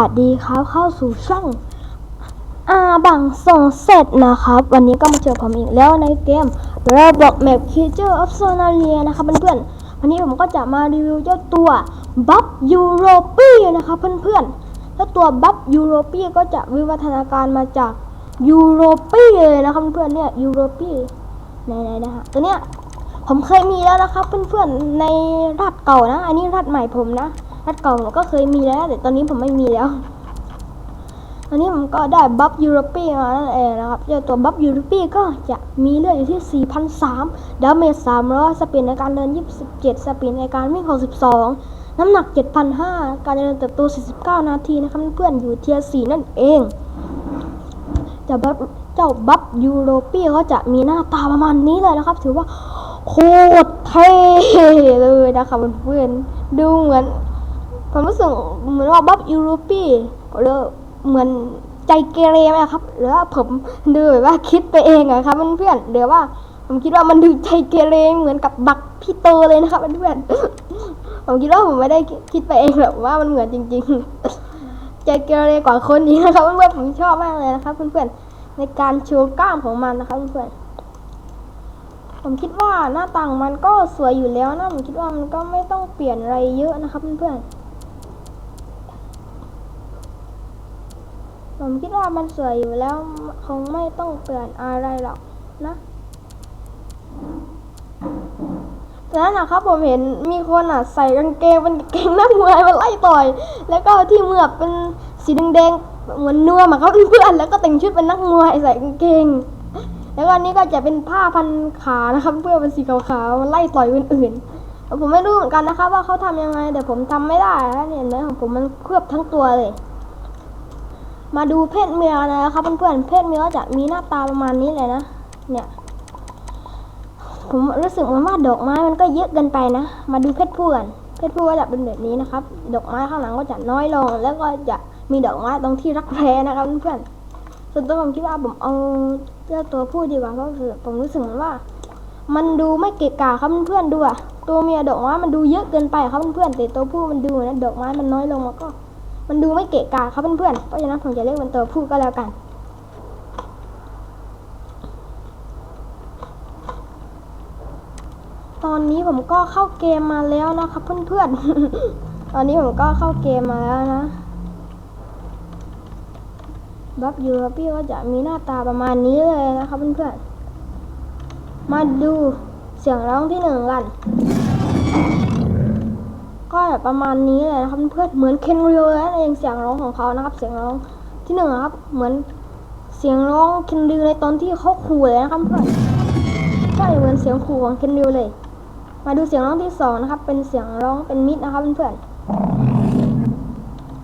วัสดีครับเข้าสู่ช่องอาบังส่งเสร็จนะครับ วันนี้ก็มาเจอผมอีกแล้วในเกม Roblox Map Creature of Sonaria นะครับเพื่อนๆวันนี้ผมก็จะมารีวิวเจ้าตัว Buff Europe นะครับเพื่อนๆเจ้าตัว Buff Europe ก็จะวิวัฒนาการมาจาก Europe เลยนะครับเพื่อนๆเนี่ย Europe ไหนๆนะฮะตัวเนี้ยผมเคยมีแล้วนะครับเพื่อนๆในรัดเก่านะ อันนี้รัดใหม่ผมนะัดก่าผมก็เคยมีแล้วแต่ตอนนี้ผมไม่มีแล้วตอนนี้ผมก็ได้บัฟยูโรปีมานั่นเองนะครับเจ้าตัวบัฟยูโรปีก็จะมีเลือดอยู่ที่ 4,003ดาเมจ300 สปีดในการเดิน 27 สปีดในการวิ่ง 62 น้ำหนัก 7,500 การเจริญเติบโต 49 นาทีนะครับเพื่อนอยู่เทียร์4นั่นเองเจ้าบัฟเจ้าบัฟยูโรปีก็จะมีหน้าตาประมาณนี้เลยนะครับ ถือว่าโคตรเท่เลยนะคะเพื่อนๆดูเหมือน ผมรู้สึกเหมือนว่าบัฟยูโรปีหรือเหมือนใจเกเรไหมครับ หรือว่าผมดูแบบว่าคิดไปเองอะครับเพื่อนๆเดี๋ยวว่า ผมคิดว่ามันดูใจเกเรเหมือนกับบักพี่โตเลยนะครับเพื่อนๆผมคิดว่าผมไม่ได้คิดไปเองหรอกว่ามันเหมือนจริง ๆ ใจเกเรกว่าคนนี้นะครับเพื่อนๆผมชอบมากเลยนะครับเพื่อนๆในการโชว์กล้ามของมันนะครับเพื่อนผมคิดว่าหน้าต่างมันก็สวยอยู่แล้วนะผมคิดว่ามันก็ไม่ต้องเปลี่ยนอะไรเยอะนะครับเพื่อนๆ ผมคิดว่ามันสวยอยู่แล้วคงไม่ต้องเปลี่ยนอะไรหรอกนะจากนั้นนะครับผมเห็นมีคนอะใส่กางเกงเป็นกางเกงนักมวยมาไล่ต่อย แล้วก็ที่เมือกเป็นสีแดงๆเหมือนนัวมาครับเพื่อนแล้วก็แต่งชุดเป็นนักมวยใส่กางเกง แล้วก็อันนี้ก็จะเป็นผ้าพันขานะครับ เพื่อเป็นสีขาวๆมาไล่ต่อยคนอื่นผมไม่รู้เหมือนกันนะครับว่าเขาทำยังไง แต่ผมทำไม่ได้นะเนี่ยเนื้อของผมมันเคลือบทั้งตัวเลย มาดูเพศเมียนะครับเพื่อนๆเพศเมียจะมีหน้าตาประมาณนี้เลยนะ เนี่ย ผมรู้สึกเหมือนว่าดอกไม้มันก็เยอะเกินไปนะ มาดูเพศผู้กันเพศผู้ก็จะเป็นแบบนี้นะครับ ดอกไม้ข้างหลังก็จะน้อยลง แล้วก็จะมีดอกไม้ตรงที่รักแร้นะครับเพื่อนๆส่วนตัวผมคิดว่าผมเอาเจ้าตัวผู้ดีกว่าเพราะคือผมรู้สึกเหมือนว่า มันดูไม่เกะกะครับเพื่อนๆดูอะตัวเมียดอกไม้มันดูเยอะเกินไปครับเพื่อนๆแต่ตัวผู้มันดูนะดอกไม้มันน้อยลงแล้วก็ มันดูไม่เกะกะครับเพื่อนๆเพราะฉะนั้นผมจะเรียกมันตัวผู้ก็แล้วกัน ตอนนี้ผมก็เข้าเกมมาแล้วนะครับเพื่อนๆ ตอนนี้ผมก็เข้าเกมมาแล้วนะบัฟยูโรปี้ก็จะมีหน้าตาประมาณนี้เลยนะครับเพื่อนๆ มาดูเสียงร้องที่หนึ่งกัน ก็แบบประมาณนี้เลยนะครับเพื่อนเหมือนเคนริวเลยเองเสียงร้องของเขานะครับ เสียงร้องที่หนึ่งครับ เหมือนเสียงร้องเคนริวในตอนที่เขาขู่เลยนะครับเพื่อนใช่เหมือนเสียงขู่ของเคนริวเลย มาดูเสียงร้องที่สองนะครับ เป็นเสียงร้องเป็นมิดนะครับเพื่อน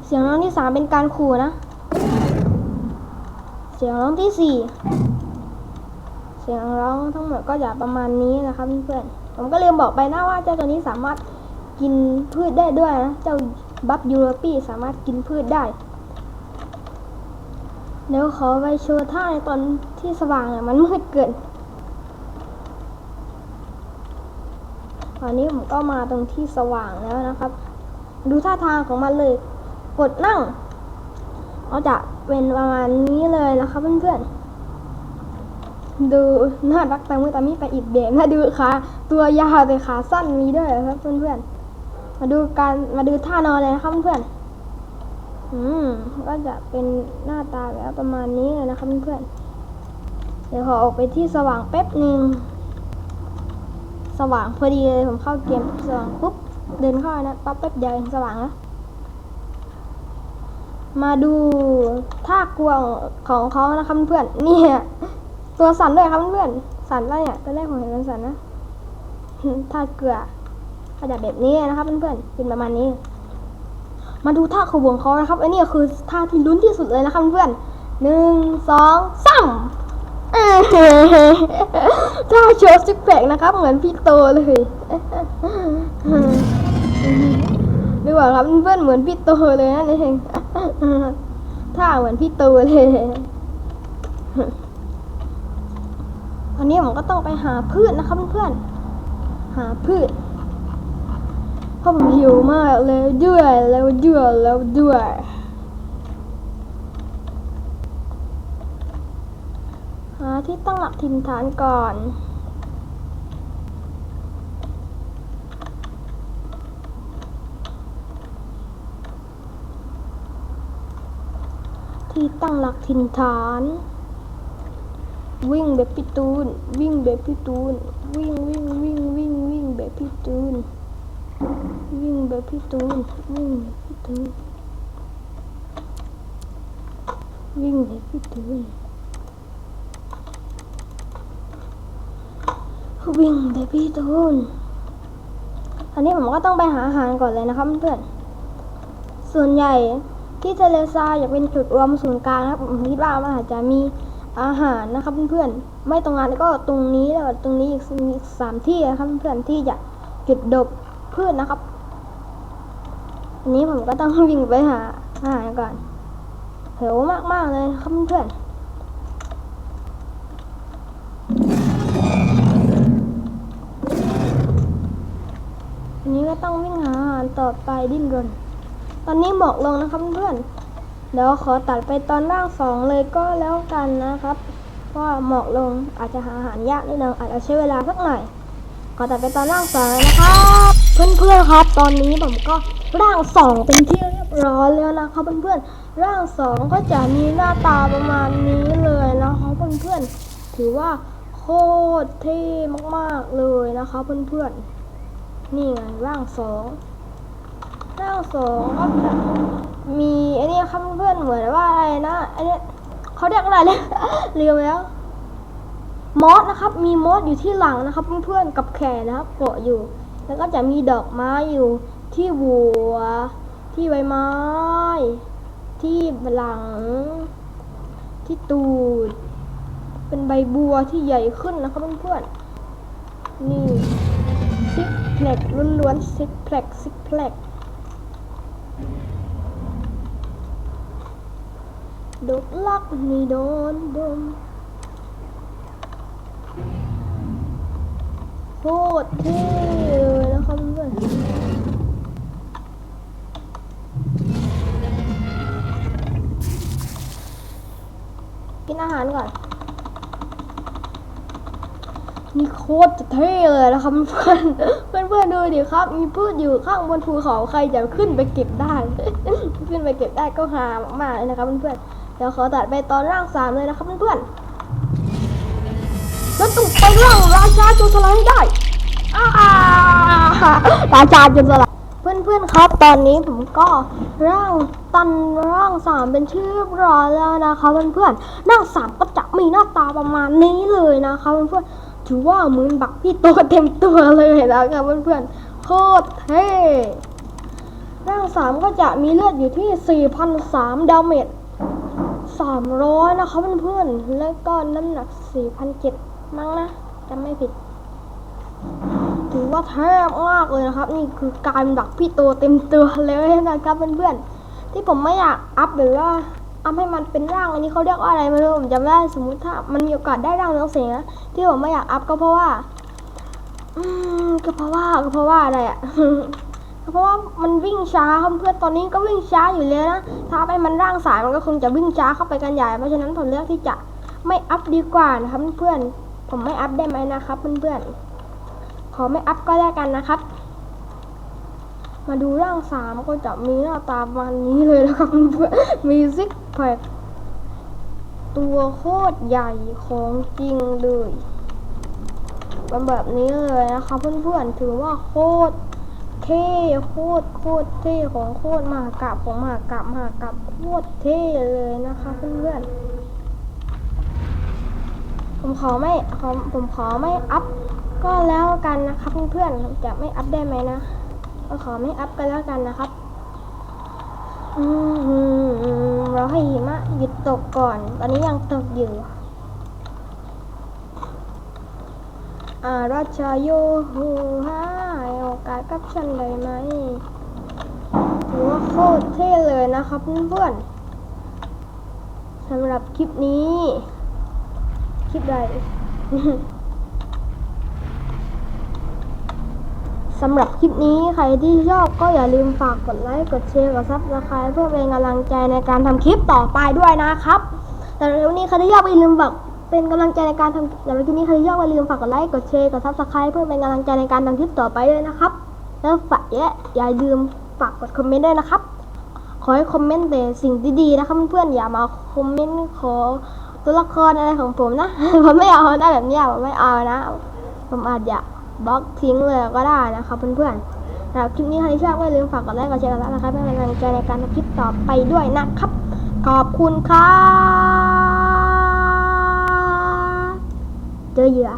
เสียงร้องที่สามเป็นการขู่นะ เสียงร้องที่สี่เสียงร้องทั้งหมดก็จะประมาณนี้นะครับเพื่อนผมก็ลืมบอกไปนะว่าเจ้าตัวนี้สามารถ กินพืชได้ด้วยนะ เจ้าบัฟยูโรปีสามารถกินพืชได้ เดี๋ยวขอไปโชว์ท่าในตอนที่สว่างอะมันมืดเกิน ตอนนี้ผมก็มาตรงที่สว่างแล้วนะครับ ดูท่าทางของมันเลย กดนั่งก็จะเป็นประมาณนี้เลยนะครับเพื่อนๆ ดูน่ารักแต่มือตามีไปอีกแบบนะดูขาตัวยาวแต่ขาสั้นมีด้วยครับเพื่อนๆ มาดูการมาดูท่านอนเลยนะครับเพื่อนอืมก็จะเป็นหน้าตาแบบประมาณนี้เลยนะครับเพื่อนเดี๋ยวขอออกไปที่สว่างแป๊บหนึ่งสว่างพอดีเลยผมเข้าเกมสว่างปุ๊บเดินเข้านะปั๊บแป๊บเดียวเองสว่างแล้วมาดูท่ากลัวของเขานะครับเพื่อนนี่ตัวสั่นด้วยครับเพื่อนสั่นแล้วเนี่ยตอนแรกผมเห็นมันสั่นนะท่าเกลือ ก็จะแบบนี้นะครับเพื่อนๆเป็นประมาณนี้ มาดูท่าขบวงเขานะครับ อันนี้คือท่าที่ลุ้นที่สุดเลยนะครับเพื่อนหนึ่งสองสามถ้าโชว์ซิกแพคนะครับ เหมือนพี่โตเลยดูว่าครับเพื่อนเหมือนพี่โตเลยนั่นเองถ้าเหมือนพี่โตเลยวันนี้ผมก็ต้องไปหาพืชนะครับเพื่อนหาพืช ราะผมหิวมากเลยด้วยแล้วด้วยแล้วด้วยหาที่ตั้งหลักทินฐานก่อนที่ตั้งหลักทินฐาน วิ่งแบบพี่ตูน วิ่งแบบพี่ตูน วิ่งวิ่งวิ่งวิ่งวิ่งแบบพี่ตูน วิ่งแบบพี่ตูนวิ่งแบบพี่ตูนวิ่งแบบพี่ตูนวิ่งแบบพี่ตูนอันนี้ผมก็ต้องไปหาอาหารก่อนเลยนะครับเพื่อนส่วนใหญ่ที่ทะเลทรายอยากเป็นจุดรวมศูนย์กลางนะครับผมคิดว่ามันอาจจะมีอาหารนะครับเพื่อนๆไม่ตรงนั้นก็ตรงนี้แล้วตรงนี้อีกมีอีกสามที่นะครับเพื่อนๆที่จะจุดดบ พืชนะครับ อันนี้ผมก็ต้องวิ่งไปหาอาหารก่อนเหวมากๆเลยครับเพื่อนอันนี้ก็ต้องวิ่งหาอาหารต่อไปดิ้นรน ตอนนี้หมอกลงนะครับเพื่อน เดี๋ยวขอตัดไปตอนร่างสองเลยก็แล้วกันนะครับ เพราะหมอกลงอาจจะหาอาหารยากนิดนึงอาจจะใช้เวลาสักหน่อย ขอตัดไปตอนร่างสองนะครับ เพื่อนๆครับ ตอนนี้ผมก็ร่างสองเป็นที่เรียบร้อยแล้วนะครับเพื่อนๆร่างสองก็จะมีหน้าตาประมาณนี้เลยนะครับเพื่อนๆถือว่าโคตรเท่มากๆเลยนะครับเพื่อนๆนี่ไงร่างสองร่างสองก็จะมีไอ้นี่ครับเพื่อนเหมือนว่าอะไรนะไอ้นี่เขาเรียกอะไรเลยลืมแล้ว มอสนะครับ มีมอสอยู่ที่หลังนะครับ เพื่อนๆกับแขนนะครับเกาะอยู่ แล้วก็จะมีดอกไม้อยู่ที่หัว ที่ใบไม้ ที่หลัง ที่ตูด เป็นใบบัวที่ใหญ่ขึ้นนะครับเพื่อนๆนี่ซิกแพลกล้วนๆซิกแพลกซิกแพลกดกลักนี่โดนดมโค ตรเท่เลยนะครับเพื่อนกินอาหารก่อน นี่โคตรจะเท่เลยนะครับเพื่อนเพื่อนเพื่อนดูดิครับ มีพืชอยู่ข้างบนภูเขาใครจะขึ้นไปเก็บได้ ขึ้นไปเก็บได้ก็หามากๆเลยนะครับเพื่อนเดี๋ยวขอตัดไปตอนร่างสามเลยนะครับเพื่อนๆ แล้วต้องไปร่างราชาโจรสลัดให้ได้อาราชาโจรสลัดเพื่อนๆครับ ตอนนี้ผมก็ร่างตันร่างสามเป็นที่เรียบร้อแล้วนะคะเพื่อนๆร่างสามก็จะมีหน้าตาประมาณนี้เลยนะคะเพื่อนๆถือว่าเหมือนบักพี่โตเต็มตัวเลยนะครับเพื่อนๆโคตรเท่ร่างสามก็จะมีเลือดอยู่ที่ 4,003ดาเมจ300 นะคะเพื่อนๆ แล้วก็น้ำหนัก4,007 มั้งนะจำไม่ผิด ถือว่าแทบมากเลยนะครับ นี่คือการดักพี่โตเต็มตัวเลยนะครับเพื่อนๆที่ผมไม่อยากอัพหรือว่าอัพให้มันเป็นร่างอันนี้เขาเรียกว่าอะไรไม่รู้ผมจำไม่ได้สมมุติถ้ามันมีโอกาสได้ร่างเรืองแสงนะที่ผมไม่อยากอัพก็เพราะว่าอืมก็เพราะว่าก็เพราะว่าอะไรอะเพราะว่ามันวิ่งช้าครับเพื่อนตอนนี้ก็วิ่งช้าอยู่เลยนะถ้าไปมันร่างสายมันก็คงจะวิ่งช้าเข้าไปกันใหญ่เพราะฉะนั้นผมเลือกที่จะไม่อัพดีกว่านะครับเพื่อน ผมไม่อัพได้ไหมนะครับเพื่อนๆ ขอไม่อัพก็แล้วกันนะครับ มาดูร่างสามก็จะมีหน้าตาประมาณนี้เลยนะครับเพื่อนๆมีซิกแพคตัวโคตรใหญ่ของจริงเลยเป็นแบบนี้เลยนะคะเพื่อนๆ ถือว่าโคตรเท่โคตรโคตรเท่ของโคตรมหากราบของมหากราบมหากราบโคตรเท่เลยนะคะเพื่อนๆ ผมขอไม่ขอผมขอไม่อัพก็แล้วกันนะครับเพื่อนๆจะไม่อัพได้ไหมนะก็ขอไม่อัพก็แล้วกันนะครับอืมเราให้หิมะหยุดตกก่อน ตอนนี้ยังตกอยู่อาราชาโยฮูฮาโอกาสกับฉันได้ไหมถือว่าโคตรเท่เลยนะครับเพื่อนๆสำหรับคลิปนี้ ลิปใดสำหรับคลิปนี้ใครที่ชอบก็อย่าลืมฝากกดไลค์ กดแชร์ กดซับสไครต์เพื่อเป็นกำลังใจในการทำคลิปต่อไปด้วยนะครับ แต่เร็วนี้ใครที่ชอบอย่าลืมฝากเป็นกำลังใจในการทำสำหรับคลิปนี้ใครที่ชอบอย่าลืมฝากกดไลค์ กดแชร์ กดซับสไครต์เพื่อเป็นกำลังใจในการทำคลิปต่อไปด้วยนะครับ แล้วฝากอย่าอย่าลืมฝากกดคอมเมนต์ด้วยนะครับ ขอให้คอมเมนต์แต่สิ่งดีๆนะครับเพื่อนๆอย่ามาคอมเมนต์ขอ ตัวละครอะไรของผมนะ ผมไม่เอาได้แบบนี้ผมไม่เอานะ ผมอาจจะบล็อกทิ้งเลยก็ได้นะครับเพื่อนๆสำหรับคลิปนี้ใครชอบก็อย่าลืมฝากกดไลค์กดแชร์กันแล้วนะครับเพื่อเป็นกำลังใจในการทำคลิปต่อไปด้วยนะครับ ขอบคุณครับเจอเหยื่อ